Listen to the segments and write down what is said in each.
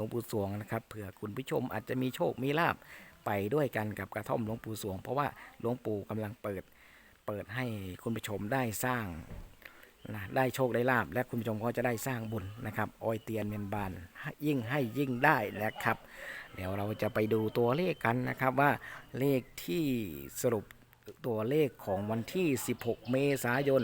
ลวงปู่สวงนะครับเผื่อคุณผู้ชมอาจจะมีโชคมีลาบไปด้วยกันกับกระท่อมหลวงปู่สวง เพราะว่าหลวงปู่กำลังเปิดเปิดให้คุณผู้ชมได้สร้างนะได้โชคได้ลาบและคุณผู้ชมก็จะได้สร้างบุญนะครับออยเตียนเมียนบานยิ่งให้ยิ่งได้นะครับ เดี๋ยวเราจะไปดูตัวเลขกันนะครับว่าเลขที่สรุป ตัวเลขของวันที่ 16 เมษายน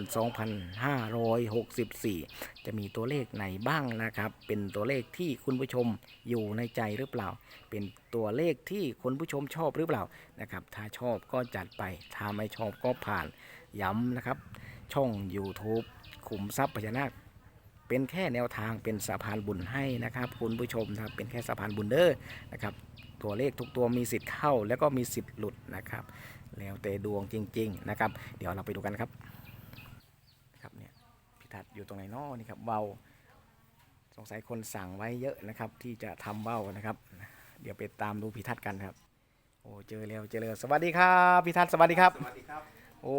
2564 จะมีตัวเลขไหนบ้างนะครับ เป็นตัวเลขที่คุณผู้ชมอยู่ในใจหรือเปล่า เป็นตัวเลขที่คุณผู้ชมชอบหรือเปล่านะครับ ถ้าชอบก็จัดไป ถ้าไม่ชอบก็ผ่าน ย้ำนะครับ ช่อง YouTube ขุมทรัพย์พญานาคเป็นแค่แนวทางเป็นสะพานบุญให้นะครับคุณผู้ชมนะครับเป็นแค่สะพานบุญเด้อนะครับตัวเลขทุกตัวมีสิทธิ์เข้า แล้วก็มีสิทธิ์หลุดนะครับ แล้วแต่ดวงจริง ๆ นะครับ เดี๋ยวเราไปดูกันครับครับเนี่ยพิทัศน์อยู่ตรงไหนน้อนี่ครับเบาสงสัยคนสั่งไว้เยอะนะครับ ที่จะทำเบ้านะครับ เดี๋ยวไปตามดูพิทัศน์กันครับ โอ้เจอแล้วเจอแล้วสวัสดีครับพิทัศน์สวัสดีครับ สวัสดีครับ โอ้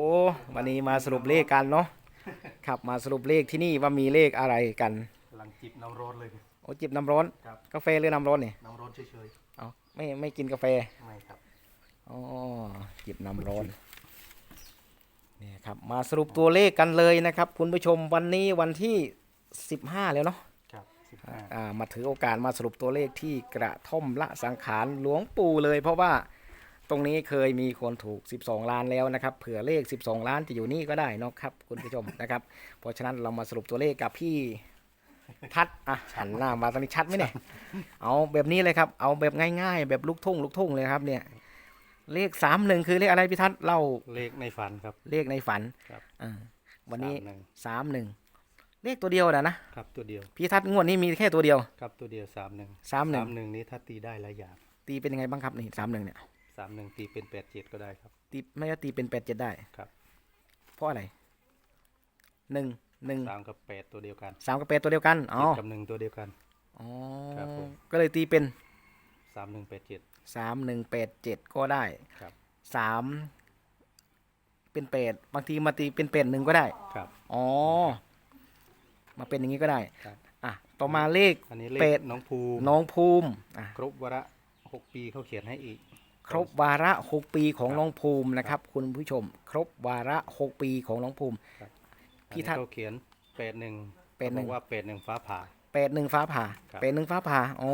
วันนี้มาสรุปเลขกันเนาะครับมาสรุปเลขที่นี่ว่ามีเลขอะไรกันกำลังจิบน้ำร้อนเลยโอ้จิบน้ำร้อนครับกาแฟหรือน้ำร้อนเนี่ยน้ำร้อนเฉยเอาไม่ไม่กินกาแฟๆไม่ครับ อ๋อจิบน้ำร้อนนี่ครับมาสรุปตัวเลขกันเลยนะครับ คุณผู้ชมวันนี้วันที่ 15 แล้วเนาะครับสิบห้าอ่ามาถือโอกาสมาสรุปตัวเลขที่กระท่อมละสังขารหลวงปู่เลย เพราะว่าตรงนี้เคยมีคนถูก 12 ล้านแล้วนะครับ เผื่อเลข 12 ล้านจะอยู่นี่ก็ได้เนาะครับ คุณผู้ชมนะครับ เพราะฉะนั้นเรามาสรุปตัวเลขกับพี่ทัดอะหันหน้ามาตอนนี้ชัดไหมเนี่ย เอาแบบนี้เลยครับ เอาแบบง่าย ๆ แบบลูกทุ่งลูกทุ่งเลยครับเนี่ย เลขสามหนึ่งคือเลขอะไรพี่ทัศน์เล่าเลขในฝันครับ เลขในฝันครับอ่าวันนี้สามหนึ่งสามหนึ่งเลขตัวเดียวนะนะครับตัวเดียวพี่ทัศน์งวดนี้มีแค่ตัวเดียวครับตัวเดียวสามหนึ่งสามหนึ่งสามหนึ่งนี้ถ้าตีได้หลายอย่างตีเป็นยังไงบ้างครับนี่สามหนึ่งเนี่ยสามหนึ่งตีเป็นแปดเจ็ดก็ได้ครับ ตีไม่ว่าตีเป็นแปดเจ็ดได้ครับ เพราะอะไรหนึ่งหนึ่งสามกับแปดตัวเดียวกันสามกับแปดตัวเดียวกันอ๋อเจ็ดกับหนึ่งตัวเดียวกันอ๋อครับผมก็เลยตีเป็นสามหนึ่งแปดเจ็ด สามหนึ่งแปดเจ็ดก็ได้ครับ สามเป็นแปดบางทีมาตีเป็นแปดหนึ่งก็ได้ ครับ อ๋อ มาเป็นอย่างนี้ก็ได้ครับ อะต่อมาเลขอันนี้เลเป็ขดน้องภูมิน้องภูมิอะครบวาระหกปีเขาเขียนให้อีก ครบวาระหกปีของครับน้องภูมินะครับ คุณผู้ชม ครบวาระหกปีของน้องภูมิ พี่พี่ทัทัศศน์เขาเขียนแปดหนึ่งแปดหนึ่งว่าแปดหนึ่งฟ้าผ่า แปดหนึ่งฟ้าผ่าครับ แปดหนึ่งฟ้าผ่าโอ้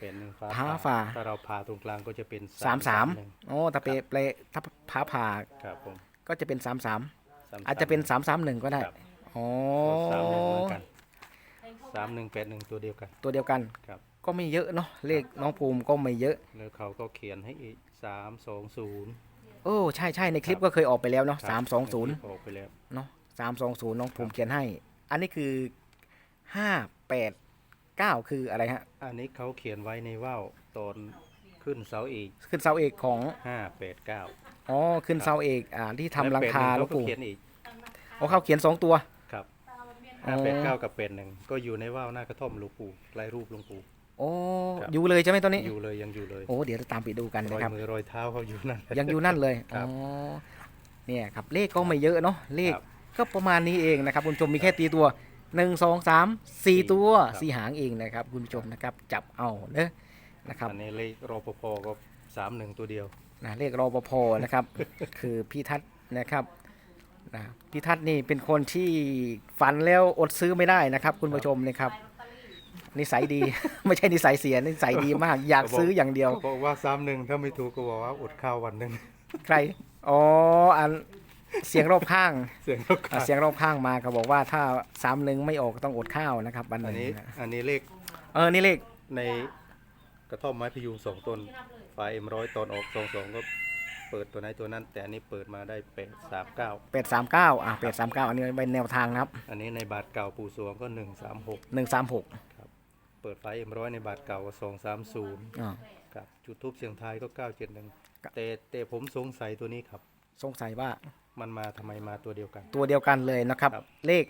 เป็นหนึ่งฟ้า ผ่าฝ่าถ้าเราผ่าตรงกลางก็จะเป็นสามสามหนึ่งโอ้ถ้าเปเปลถ้าฟ้าผ่าครับผมก็จะเป็นสามสามสมอาจจะเป็นสามสามหนึ่งก็ได้ครับอ๋อสามหนึ่งเหมือนกันสามหนึ่งแปดหนึ่งตัวเดียวกัน ตัวเดียวกันครับก็ไม่เยอะเนาะเลขน้องภูมิก็ไม่เยอะแล้วเขาก็เขียนให้อีกสามสองศูนย์โอ้ใช่ใช่ในคลิปครับก็เคยออกไปแล้วเนาะสามสองศูนย์ออกไปแล้วเนาะสามสองศูนย์น้องภูมิเขียนให้ อันนี้คือห้าแปด เก้าคืออะไรฮะ อันนี้เขาเขียนไว้ในว่าวตอนขึ้นเสาเอกขึ้นเสาเอกของ ห้าแปดเก้าอ๋อ ขึ้นเสาเอก อ่า ที่ทำหลังคาหลวงเขาก็ปู่เขียนอีกอ๋อเขาเขียนสองตัว ครับอ๋ห้าอแปดเก้ากับแปดหนึ่งก็อยู่ในว่าวหน้ากระท่อมหลวงปู่ลายรูปหลวงปู่ โอ้ครับ อยู่เลยใช่ไหมตอนนี้ อยู่เลยยังอยู่เลย โอ้ เดี๋ยวเราตามไปดูกันรอนะยครับ มือรอยเท้าเขาอยู่นั่น ยังอยู่นั่นเลย ครัอ๋บอเนี่ยครับ เลขก็ไม่เยอะเนาะ เลขครับ ก็ประมาณนี้เองนะครับ คุณผู้ชมมีแค่ตีตัว หนึ่งสองสามสี่ตัวครับ สี่หางเองนะครับ คุณผู้ชมนะครับจับเอาเนอะนะครับ อันนี้เลขรปภก็สามหนึ่งตัวเดียว นะเรียกรอปภนะครับ คือพี่ทัศน์นะครับนะพี่ทัศน์นี่เป็นคนที่ฝันแล้วอดซื้อไม่ได้นะครับ คุณผู้ชมนะครับ นิสัยดี ไม่ใช่นิสัยเสียนิสัยดีมาก อยากซื้ออย่างเดียวก็บอกว่าสามหนึ่งถ้าไม่ถูกก็บอกว่าอดข้าววันหนึ่ง ใคร อ๋อ อัน เสียงรอบข้างเสียงลูกอะค้าเสียงรอบข้างมาเขาบอกว่าถ้าสามหนึ่งไม่ออกต้องอดข้าวนะครับวันหอันนึ่งนี้นะอันนี้เลขเออนี่เลขในกระท่อมไม้พยุงสองต้นไฟเอ็มร้อยตอนออกสองสองก็เปิดตัวไหนตัวนั้น แต่อันนี้เปิดมาได้แปดสามเก้าแปดสามเก้าอะแปดสามเก้าอันนี้เป็นแนวทางนะครับอันนี้ในบาทเก่าปู่สวงก็หนึ่งสามหกหนึ่งสามหกเปิดไฟเอ็มร้อยในบาทเก่าก็สองสามศูนย์อ่า ครับจุดทูบเสียงทายก็เก้าเจ็ดหนึ่งครับแต่แต่ผมสงสัยตัวนี้ครับ สงสัยว่ามันมาทำไมมาตัวเดียวกัน ตัวเดียวกันเลยนะครับ ครับ เลข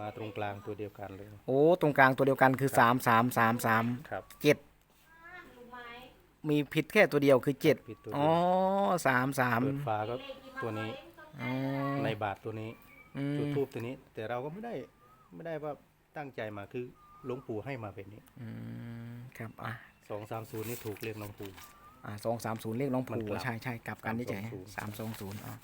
มาตรงกลางตัวเดียวกันเลย โอ้ตรงกลางตัวเดียวกันคือสามสามสามสามครับ เจ็ดมีผิดแค่ตัวเดียวคือเจ็ดผิดตัวอ๋อเดียวสามสามเปิดฟ้าก็ตัวนี้อ๋อในบาทตัวนี้ อืมจุดทูบตัวนี้ แต่เราก็ไม่ได้ไม่ได้ว่าตั้งใจมาคือหลวงปู่ให้มาแบบนี้อืมครับอะสองสามศูนย์นี่ถูกเรียกน้องปู่ อ่าสองสามศูนย์เลขน้องมันผูกลับใช่ใช่กลับกันนี่เฉยสามสองศูนย์อะ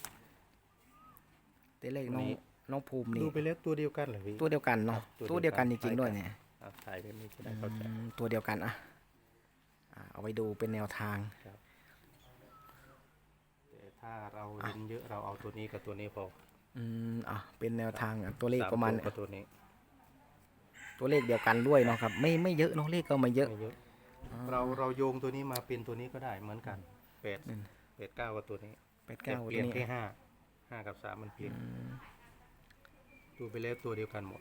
แต่เลขน้องนี่ น้องภูมินี่ดูไปแล้วตัวเดียวกันเหรอพี่ ตัวเดียวกันเนาะครับตัวเดียวกันจตัวเดียวกันริงๆด้วยเนี่ยอะถ่ายแบบนี้จะได้เข้าใจ อืมตัวเดียวกันอะอ่าเอาไว้ดูเป็นแนวทาง แต่ถ้าเราเห็นเยอะเราเอาตัวนี้กับตัวนี้พออืมอะเป็นแนวทางอะตัวเลขสประมาณตัวกับตัวนี้ตัวเลขเดียวกันด้วยเนาะครับ ไม่ไม่เยอะเนาะเลขก็ไม่เยอะ ไม่เยอะ เราเราโยงตัวนี้มาเป็นตัวนี้ก็ได้เหมือนกันแปดอืมแปดเก้ากับตัวนี้แปดแต่เก้าเปตัวลี่ยนนี้แค่ห้าห้ากับสามมันเปลี่ยนอืมดูไปแล้วตัวเดียวกันหมด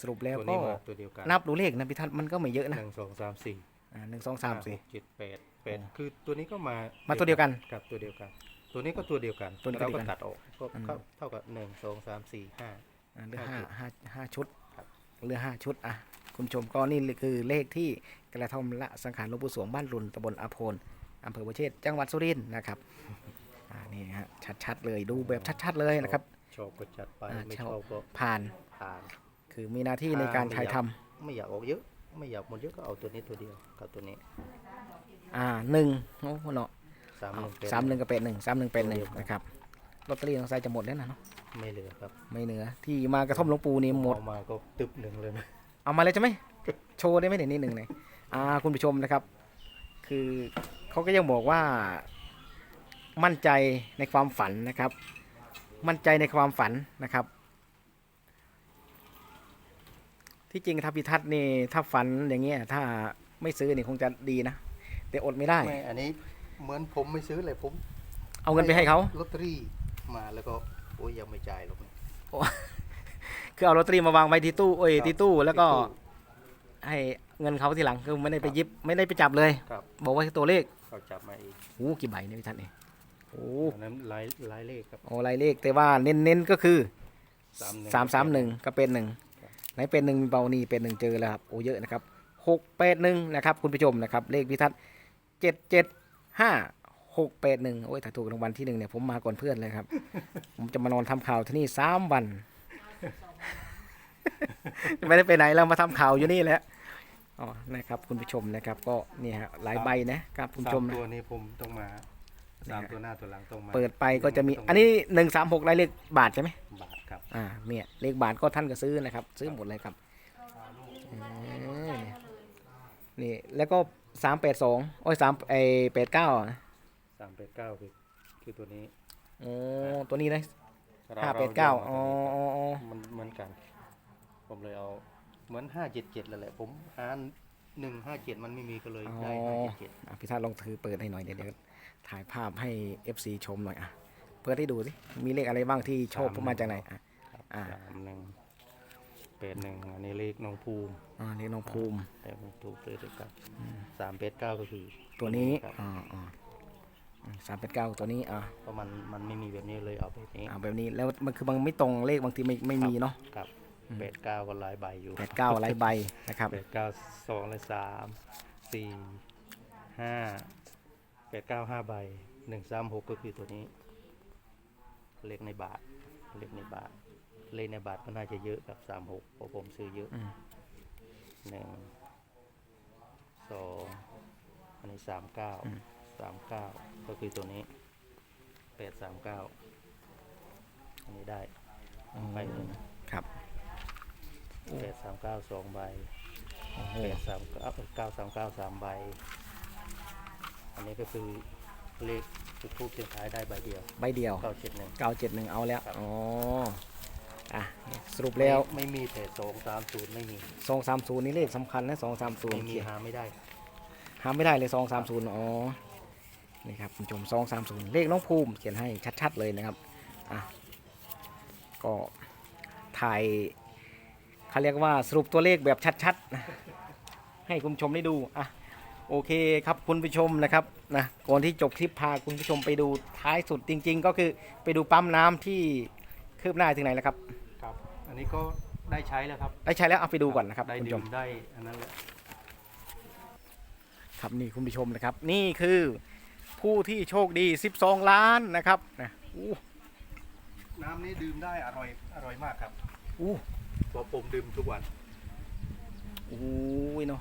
สรุปแล้วตัวก็นี้มาตัวเดียวกันนับดูเลขนะพิทัศน์มันก็ไม่เยอะนะหนึ่งสองสามสี่อ่าหนึ่งสองสามสี่ห้หกเจ็ดแปดแปดคือตัวนี้ก็มามามาตัวเดียวกันกับตัวเดียวกัน ตัวนี้ก็ตัวเดียวกันตัวนี้ก็เราเดียวก็กันตัดออกก็อืมเข้าเท่ากับหนึ่งสองสามสี่ห้าอ่าเหลือห้าห้าชุดห้าห้าชุดครับ เหลือห้าชุด อะ คุณผู้ชมก็นี่คือเลขที่กระท่อมละสังขารหลวงปู่สวงบ้านรุนตำบลอาโพนอำเภอประเชษจังหวัดสุรินทร์นะครับอ่านี่ฮะชัดๆเลยดูแบบชัดๆเลยนะครับชอบก็จัดไปอ่าไม่ชชอบอบก็ผ่านผ่านคือมีหน้าที่ในการถ่ายทำ ไม่อยากออกเยอะ ไม่อยากหมดเยอะก็เอาตัวนี้ตัวเดียวกับตัวนี้อ่าหนึ่งโอ้โหเนาะสามหนึ่งเป็นสามหนึ่งกับเป็ดหนึ่งสามหนึ่งเป็ดหนึ่งตัวเดียวกันนะครับ ลอตเตอรี่ของไซจะหมดแล้วนะเนาะไม่เหลือครับไม่เหนือที่มากระท่อมหลวงปู่นี่หมด เอามาก็ตึบหนึ่งเลยนะเอามาเลยใช่ไหมโชว์ได้ไหมเดี๋ยวนิดหนึ่งเลยอ่าคุณผู้ชมนะครับ คือเขาก็ยังบอกว่ามั่นใจในความฝันนะครับ มั่นใจในความฝันนะครับ ที่จริงถ้าพิทัศน์นี่ถ้าฝันอย่างเงี้ยถ้าไม่ซื้อนี่คงจะดีนะ แต่อดไม่ได้ ไม่อันนี้เหมือนผมไม่ซื้อเลยผมเอาเงินไปให้เขาลอตเตอรี่ มาแล้วก็โอ้ยยังไม่จ่ายหรอกนะคือเอาลอตเตอรี่มาวางไว้ที่ตู้โอ้ยครับที่ตู้แล้วก็ ที่ตู้ให้เงินเขาทีหลังคือไม่ได้ไปหยิบไม่ได้ไปจับเลยครับ บอกว่าตัวเลขเขาจับมาเองโอ้กี่ใบเนี่ยพิทัศน์นี่โอ้อันนั้นหลายหลายเลขครับโอ้ลายเลขแต่ว่าเน้นๆก็คือสามหนึ่ง สามสามหนึ่งก็เป็นหนึ่งครับไหนเป็นหนึ่งเบานี่เป็นหนึ่งเจอแล้วครับโอ้เยอะนะครับหกแปดหนึ่งนะครับคุณผู้ชมนะครับเลขพิทัศน์เจ็ดเจ็ดห้า หกแปดหนึ่งโอ้ยถ้าถูกรางวัลที่หนึ่งเนี่ยผมมาก่อนเพื่อนเลยครับ ผมจะมานอนทำข่าวที่นี่สามวัน ไม่ได้ไปไหนแล้วมาทำข่าวอยู่นี่แหละอ๋อนะครับ คุณผู้ชมนะครับ ก็นี่ฮะหลายใบนะครับคุณผู้ชสามมนะตัวนี้ผมต้องมาสามนะฮะตัวหน้าตัวหลังต้องมาเปิดไปก็จะมีต้งอันนี้หนึ่งสามหกลายเลขบาทใช่ไหมบาทครับอ่าเนี่ยเลขบาทก็ท่านก็ซื้อนะครับ ซื้อหมดเลยครับเออนี่แล้วก็สามแปดสองโอ้ยสามไอแปดเก้าสามแปดเก้าคือคือตัวนี้โอ้ตัวนี้นะรห้าแปดเก้ารอ๋ออ๋ออ๋อมันเหมือนกัน ผมเลยเอาเหมือนห้าเจ็ดเจ็ดแล้วแหละ ผมหาหนึ่งห้าเจ็ดมันไม่มีก็เลยอ๋อได้ห้าเจ็ดเจ็ดอะพี่ท่านลองถือเปิดให้หน่อยเดี๋ยวเดี๋ยวถ่ายภาพให้ FC ชมหน่อยอะเปิดให้ดูสิมีเลขอะไรบ้างที่ชอบผมมาจากไหนอะครับอ่าสามหนึ่งแปดหนึ่งอันนี้เลขน้องภูมิอ่าเลขน้องภูมิแต่ผมถูกเลยด้วยกันสามแปดเก้าก็คือ ตัวนี้ครับอ่าอ่า สามแปดเก้าตัวนี้อ่าเพราะมันมันไม่มีแบบนี้เลยเอาแบบนี้อ่าแบบนี้แล้วมันคือบางไม่ตรงเลขบางทีไม่ไม่มีเนาะครับแปดเก้าก็หลายใบอยู่แปดเก้าหลายใบนะครับแปดเก้าสองและสามสี่ห้าแปดเก้าห้าใบหนึ่งสามหกก็คือตัวนี้ เลขในบาทเลขในบาทเลขในบาทก็น่าจะเยอะกับสามหกเพราะผมซื้อเยอะอืมหนึ่งสองอันนี้สามเก้า สามเก้าก็คือตัวนี้แปดสามเก้าอันนี้ได้ใบหนึ่งครับ แปดสามเก้าสองใบโอ้โหแปดสามเก้าเก้าสามเก้าสามใบ อันนี้ก็คือเลขจุดทูบเทียนท้ายได้ใบเดียวใบเดียวเก้าเจ็ดหนึ่ง เก้าเจ็ดหนึ่งเอาแล้ว ครับ อ๋อ อะ สรุปแล้วไม่มีแต่สองสามศูนย์ไม่มีสองสามศูนย์นี่เลขสำคัญนะสองสามศูนไม่ย์มีหาไม่ได้หาไม่ได้เลยสองสามศูนย์อ๋อ นี่ครับคุณผู้ชมสองสามศูนย์เลขน้องภูมิ เขียนให้ชัด ๆ เลยนะครับอะก็ถ่ายเขาเรียกว่าสรุปตัวเลขแบบชัดๆนะให้คุณผู้ชมได้ดูอะโอเคครับคุณผู้ชมนะครับนะก่อนที่จบคลิปพาคุณผู้ชมไปดูท้ายสุดจริง ๆ ก็คือไปดูปั๊มน้ำที่คืบหน้าถึงไหนแล้วครับครับอันนี้ก็ได้ใช้แล้วครับได้ใช้แล้วเอาไปดูก่อนนะครับได้คุณผู้ชดื่มมได้อันนั้นแหละครับนี่คุณผู้ชมนะครับ นี่คือ ผู้ที่โชคดี 12 ล้านนะครับนะอู้น้ำนี้ดื่มได้อร่อยอร่อยมากครับอู้เพราะผมดื่มทุกวันโอ้ยเนาะ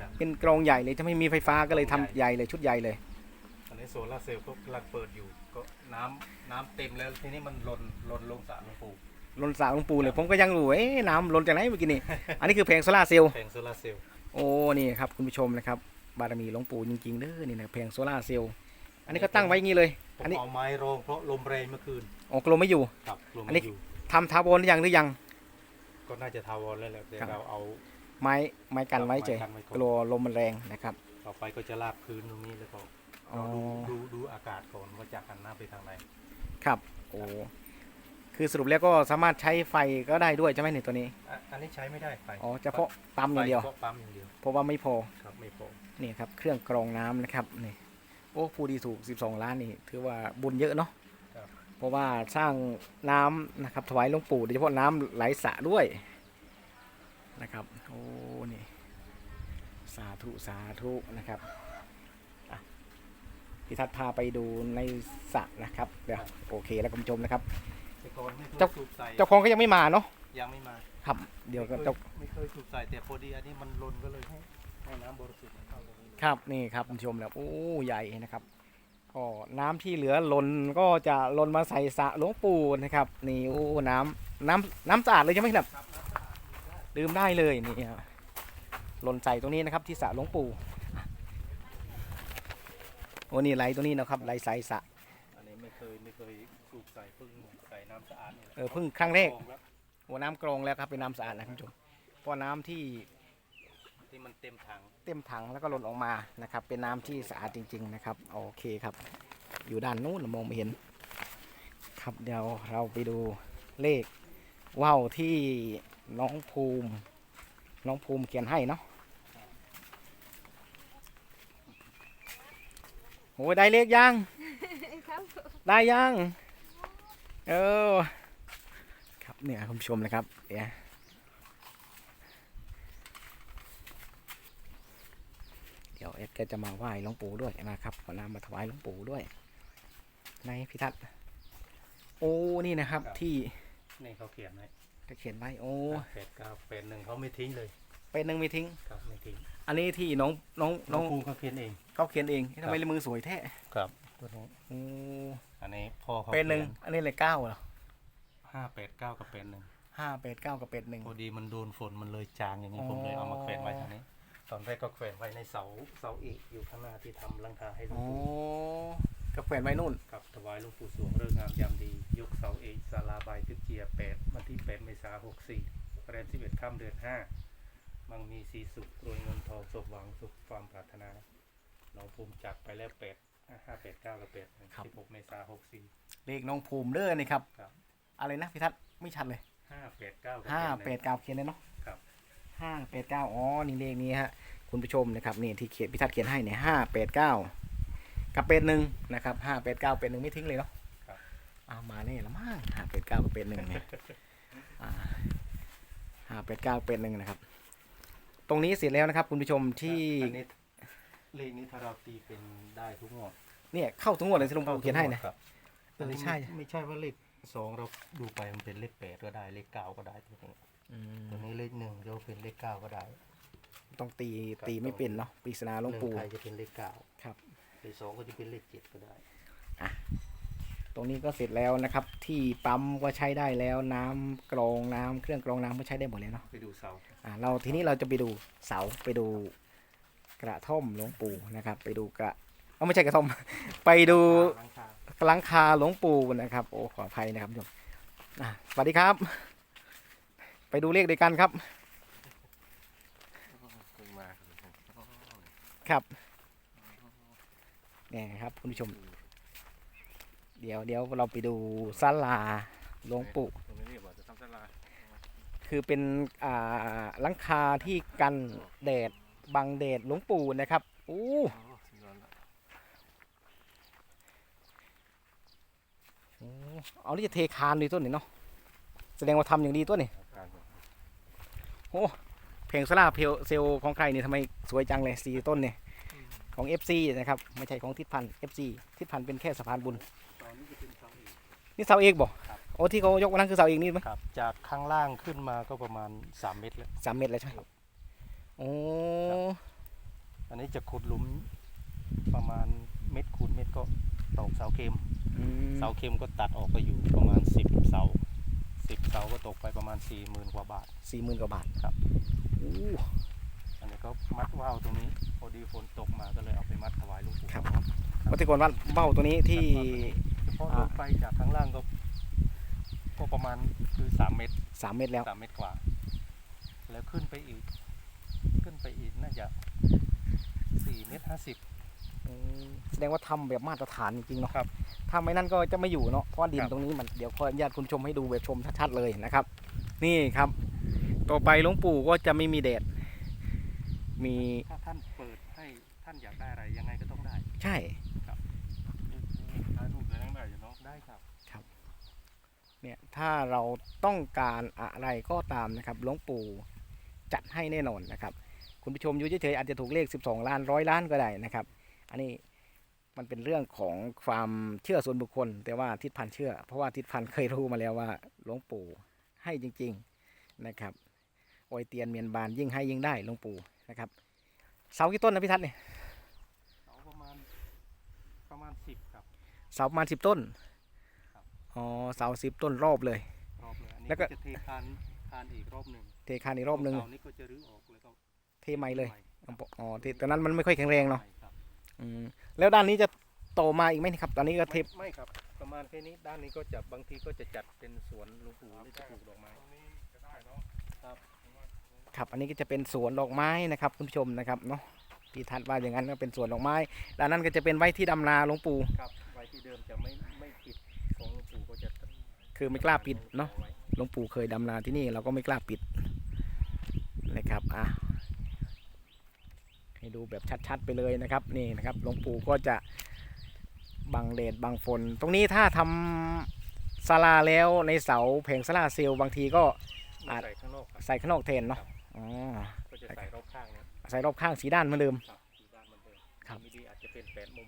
ครับ เป็นกรองใหญ่เลยจะไม่มีไฟฟ้าก็เลยทำกรองใหใหญ่ญ่เลยชุดใหญ่เลยอันนี้โซลาร์เซลล์ก็กำลังเปิดอยู่ ก็น้ำน้ำเต็มแล้วทีนี้มันหล่นหล่นลงสระหลวงปู่ล้นสระหลวงปู่เลยผมก็ยังรู้เอ๊ะน้ำล้นจากไหนเมื่อกี้นี่ อันนี้คือแผงโซล่าร์เซลล์ แผงโซลาร์เซลล์โอ้นี่ครับคุณผู้ชมนะครับบารมีหลวงปู่จริงๆเด้อนี่นะแผงโซล่าร์เซลล์ อันนี้ก็ตั้งไว้อย่างนี้เลย ผมอันนี้เอาไม้รองเพราะลมแรงเมื่อคืนออกลมไม่อยู่ ครับลมอันนี้ ไม่อยู่ทำทาวรหรือยังหรือยัง ก็น่าจะทาวรแล้วแหละแต่ครับ เราเอา ไม้ไม้กันไว้เฉยไม้กันไว้ก่อน กลัวลมมันแรงนะครับต่อไปก็จะลาดพื้นตรงนี้แล้วก็อ๋อเราดูดูดูอากาศก่อนว่าจะหันหน้าไปทางไหนครับโอ้คือสรุปแล้วก็สามารถใช้ไฟก็ได้ด้วยใช่ไหมเนี่ยตัวนี้อะอันนี้ใช้ไม่ได้ไฟอ๋อเฉพาะปั๊มอย่างเดียว ไฟฉพาะปั๊มอย่างเดียวเพราะว่าไม่พอ ครับไม่พอ นี่ครับเครื่องกรองน้ำนะครับนี่ โอ้ผู้ดีถูก 12 ล้านนี่ถือว่าบุญเยอะเนาะครับเพราะว่าสร้างน้ำนะครับถวายหลวงปู่โดยเฉพาะน้ำไหลสระด้วยนะครับโอ้นี่สาธุสาธุนะครับอะพี่ทัศน์พาไปดูในสระนะครับเดี๋ยวโอเคแล้วคุณผู้ชมนะครับแต่ก่อนไม่เคยเจ้าสูบใส่เจ้าของก็ยังไม่มาเนาะยังไม่มาครับ เดี๋ยวก็ไม่เคเจ้าไม่เคยสูบใส่แต่พอดีอันนี้มันลนก็เลยให้ให้น้ำบริสุทธิ์มันเข้าตรงนี้ ครับนี่ครับคุณผู้ชมแล้วโอ้ใหญ่นะครับก็น้ำที่เหลือล้นก็จะล้นมาใส่สระหลวงปู่นะครับนี่โอ้น้ำน้ำน้ำสะอาดเลยใช่ไหมครับดื่มได้เลยนี่ครับล้นใส่ตรงนี้นะครับที่สระหลวงปู่โอ้นี่ไหลตรงนี้นะครับไหลใส่สระอันนี้ไม่เคยไม่เคยสูบใส่เพิ่งใส่น้ำสะอาดนี่แหละเออเพิ่งครั้งแรกองล้วโอ้น้ำกรองแล้วครับเป็นน้ำสะอาดนะคุณผู้ชมเพราะน้ำที่ ที่มันเต็มถัง เต็มถังแล้วก็หล่นออกมานะครับ เป็นน้ำที่สะอาดจริง ๆ นะครับ โอเคครับ อยู่ด้านนู้นมองไม่เห็น ครับเดี๋ยวเราไปดูเลขว่าวที่น้องภูมิ น้องภูมิเขียนให้เนาะโอ้ยได้เลขยังครับได้ยัง เออ ครับเนี่ยคุณผู้ชมนะครับเดี๋ยว ดี๋ยวเอ็ดก็จะมาไหว้หลวงปู่ด้วยนะครับเอาน้ำมาถวายหลวงปู่ด้วยในพิทัศน์โอ้นี่นะครับที่นี่เขาเขียนไว้จะเขียนไว้โอ้แปดเก้าแปดหนึ่งเขาไม่ทิ้งเลยเป็นหนึ่งไม่ทิ้งครับไม่ทิ้งอันนี้ที่น้องน้องน้น้อองงภูมิเขาเขียนเองเขาเขียนเองเอ๊ะทำไมครับมือสวยแท้ครับตัวนี้โอ้อันนี้พ่อเขาเป็นหนึ่งอันนี้เลยเก้าเหรอห้าแปดเก้ากับแปดหนึ่งห้าแปดเก้ากับเป็ดหนึ่งพอดีมันโดนฝนมันเลยจางอย่างนี้อ๋อผมเลยเอามาแขวนไว้ทางนี้ ตอนแรกก็แขวนไว้ในเสาเสาเอกอยู่ข้างหน้าที่ทำหลังคาให้หลวงโอ้ปู่กับแขวนไว้นู่น กับถวายหลวงปู่สวงเรื่องงามยามดี ยกเสาเอกศาลาบายทึกเจียแปดวันที่แปดเมษาหกสี่แรมสิบเอ็ดค่ำเดือนห้ามังมีสีสุขรวยเงินทองสมหวังสุขความปรารถนาหลวงภูมิจัดไปแล้วแปดห้าแปดเก้ากับแปดสิบหกเมษาหกสี่เลขน้องภูมิเด้อนี่ครับ ครับอะไรนะพี่ทัศน์ไม่ชัดเลยห้าแปดเก้ากับห้าหแปนึ่ดงเก้าเขียนเลยเนาะ ครับ ห้าแปดเก้าอ๋อนี่เลขนี้ฮะคุณผู้ชมนะครับนี่ที่เขียนพี่ทัศน์เขียนให้เนี่ยห้าแปดเก้ากับเป็ดหนึ่งนะครับห้าแปดเก้าเป็ดหนึ่งไม่ทิ้งเลยเนาะครับ เอามาเนี่ยละมั้งห้าแปดเก้ากับเป็ดหนึ่งเนี่ยห้าแปดเก้าเป็ดหนึ่งนะครับ ตรงนี้เสร็จแล้วนะครับ คุณผู้ชมที่อันนี้เลขนี้ถ้าเราตีเป็นได้ทุกงวดเนี่ยเข้าทั้งหมดเลยที่หลวงปู่เขียนให้นะ ครับเออใช่ไม่ไม่ใช่ว่าเลขสองเราดูไปมันเป็นเลขแปดก็ได้เลขเก้าก็ได้ตัวนี้อืม ตัวนี้เลขหนึ่งเราเป็นเลขเก้าก็ได้ต้องตีตีไม่เป็นเนาะปริศนาหลวงปู่นึ่ไทยจะเป็นเลขเก้าครับ เลขสองก็จะเป็นเลขเจ็ดก็ได้ ตรงนี้ก็เสร็จแล้วนะครับ ที่ปั๊มก็ใช้ได้แล้วน้ำกรองน้ำเครื่องกรองน้ำก็ใช้ได้หมดแล้วเนาะไปดูเสาอ่าเราทีนี้เราจะไปดูเสาไปดูกระท่อมหลวงปู่นะครับ ไปดูกระเอ้าไม่ใช่กระท่อม ไปดูหลังคาหลังคาหลวงปู่นะครับ โอ้ขออภัยนะครับผู้ชมอะสวัสดีครับ ไปดูเลขด้วยกันครับครับเนี่ยครับคุณผู้ชม เดี๋ยวเดี๋ยวเราไปดูศาลาหลวงปู่ ตรงนี้บอกจะทำศาลาคือเป็นอ่าหลังคาที่กันแดดบังแดดหลวงปู่นะครับอู้อ๋อสุดยอดละเอานี่จะเทคานดีต้นนี่เนาะแสดงว่าทำอย่างดีต้นนี่ การบอกเพลงโซล่าร์เพลเซลล์ของใครนี่ทำไมสวยจังเลยสีต้นเนี่ยของ FC นะครับไม่ใช่ของทิศพันธ์ FC ทิศพันธ์เป็นแค่สะพานบุญตอนนี้จะเป็นเสาเอกนี่เสาเอกบ่ครับโอ้ที่เขายกวันนั้นคือเสาเอกนี่ไหมครับจากข้างล่างขึ้นมาก็ประมาณสามเมตรแล้วสามเมตรแล้วใช่ไหมโอ้โอ้อันนี้จะขุดหลุมประมาณเม็ดคูณเม็ดก็ตอกเสาเข็มอืมเสาเข็มก็ตัดออกไปอยู่ประมาณ 10 เสา 10เสาก็ตกไปประมาณ4 0,000กว่าบาท สี่หมื่นกว่าบาทครับ อู้ อันนี้ก็มัดว่าวตรงนี้ พอดีฝนตกมาก็เลยเอาไปมัดถวายหลวงปู่ครับเนาะปฏิกรว่าเบ้าตัวนี้ที่ เฉพาะลงไปจากข้างล่างก็ ก็ประมาณคือ3เมตรสามเมตรแล้ว3เมตรกว่า แล้วขึ้นไปอีก ขึ้นไปอีกน่าจะ4เมตร50อืม แสดงว่าทำแบบมาตรฐานจริงๆเนาะครับถ้าไม่นั่นก็จะไม่อยู่เนาะเพราะว่าดินครับตรงนี้มันเดี๋ยวขออนุญาตคุณผู้ชมให้ดูแบบชมชัดๆเลยนะครับ นี่ครับ ต่อไปหลวงปู่ก็จะไม่มีแดดมีถ้าท่านเปิดให้ท่านอยากได้อะไรยังไงก็ต้องได้ ใช่ถ่ายรูปได้ยังได้อยู่เนาะได้ครับเนี่ยถ้าเราต้องการอะไรก็ตามนะครับหลวงปู่จัดให้แน่นอนนะครับ คุณผู้ชมอยู่เฉยๆอาจจะถูกเลข 12 ล้านร้อยล้านก็ได้นะครับ อันนี้มันเป็นเรื่องของความเชื่อส่วนบุคคล แต่ว่าทิศพันธ์เชื่อ เพราะว่าทิศพันธ์เคยรู้มาแล้วว่าหลวงปู่ให้จริง ๆนะครับโอยเตียนเมียนบานยิ่งให้ยิ่งได้หลวงปู่นะครับ เสากี่ต้นนะพี่ทัศน์เนี่ยเสาประมาณประมาณสิบครับเสาประมาณสิบต้นครับอ๋อเสาสิบต้นรอบเลยรอบเลยอันนี้แล้วก็ก็จะเทคานคานอีกรอบหนึ่งเทคานอีกรอบหนึ่งเสานี้ก็จะรื้อออกแล้วก็เทใหม่เลยครับอ๋อเทตอนนั้นมันไม่ค่อยแข็งแรงเนาะใช่ครับ อืมแล้วด้านนี้จะโตมาอีกไหมครับ ตอนนี้ก็เทไม่ไม่ครับ ประมาณแค่นี้ด้านนี้ก็จะบางทีก็จะจัดเป็นสวนหลวงปู่หรือจะปลูกดอกไม้ตรงนี้ก็ได้เนาะครับ อันนี้ก็จะเป็นสวนดอกไม้นะครับคุณผู้ชมนะครับเนาะพี่ทัศน์ว่าอย่างนั้นก็เป็นสวนดอกไม้ด้านนั้นก็จะเป็นไว้ที่ดำนาหลวงปู่ครับไว้ที่เดิมจะไม่ไม่ปิดของหลวงปู่ก็จะคือไม่กล้าปิดเนาะอไว้หลวงปู่เคยดำนาที่นี่เราก็ไม่กล้าปิดนะครับอะ ให้ดูแบบชัดๆไปเลยนะครับนี่นะครับหลวงปู่ก็จะบังแดดบังฝน ตรงนี้ถ้าทำศาลาแล้วในเสาแผงโซลาร์เซลล์บางทีก็อาจใส่ข้างนอกครับใส่ข้างนอกแทนเนาะอ๋อก็จะใส่รอบข้างเนี่ยใส่รอบข้างสีด้านเหมือนเดิมครับที่ด้านเหมันเดิมครับไม่ดีอาจจะเป็นแปดมุม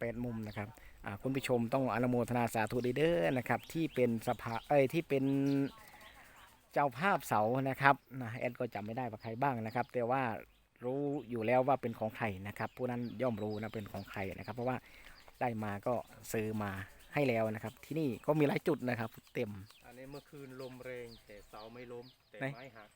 แปดมุมนะครับอ่าคุณผู้ชมต้องอนุโมทนาสาธุเด้อนะครับที่เป็นสภาเอ้ยที่เป็นเจ้าภาพเสานะครับนะแอดก็จำไม่ได้ว่าใครบ้างนะครับ แต่ว่า รู้อยู่แล้วว่าเป็นของใครนะครับ ผู้นั้นย่อมรู้นะเป็นของใครนะครับ เพราะว่าได้มาก็ซื้อมาให้แล้วนะครับ ที่นี่ก็มีหลายจุดนะครับ เต็ม อันนี้เมื่อคืนลมแรงแต่เสาไม่ล้มแต่ไหนไม้หัก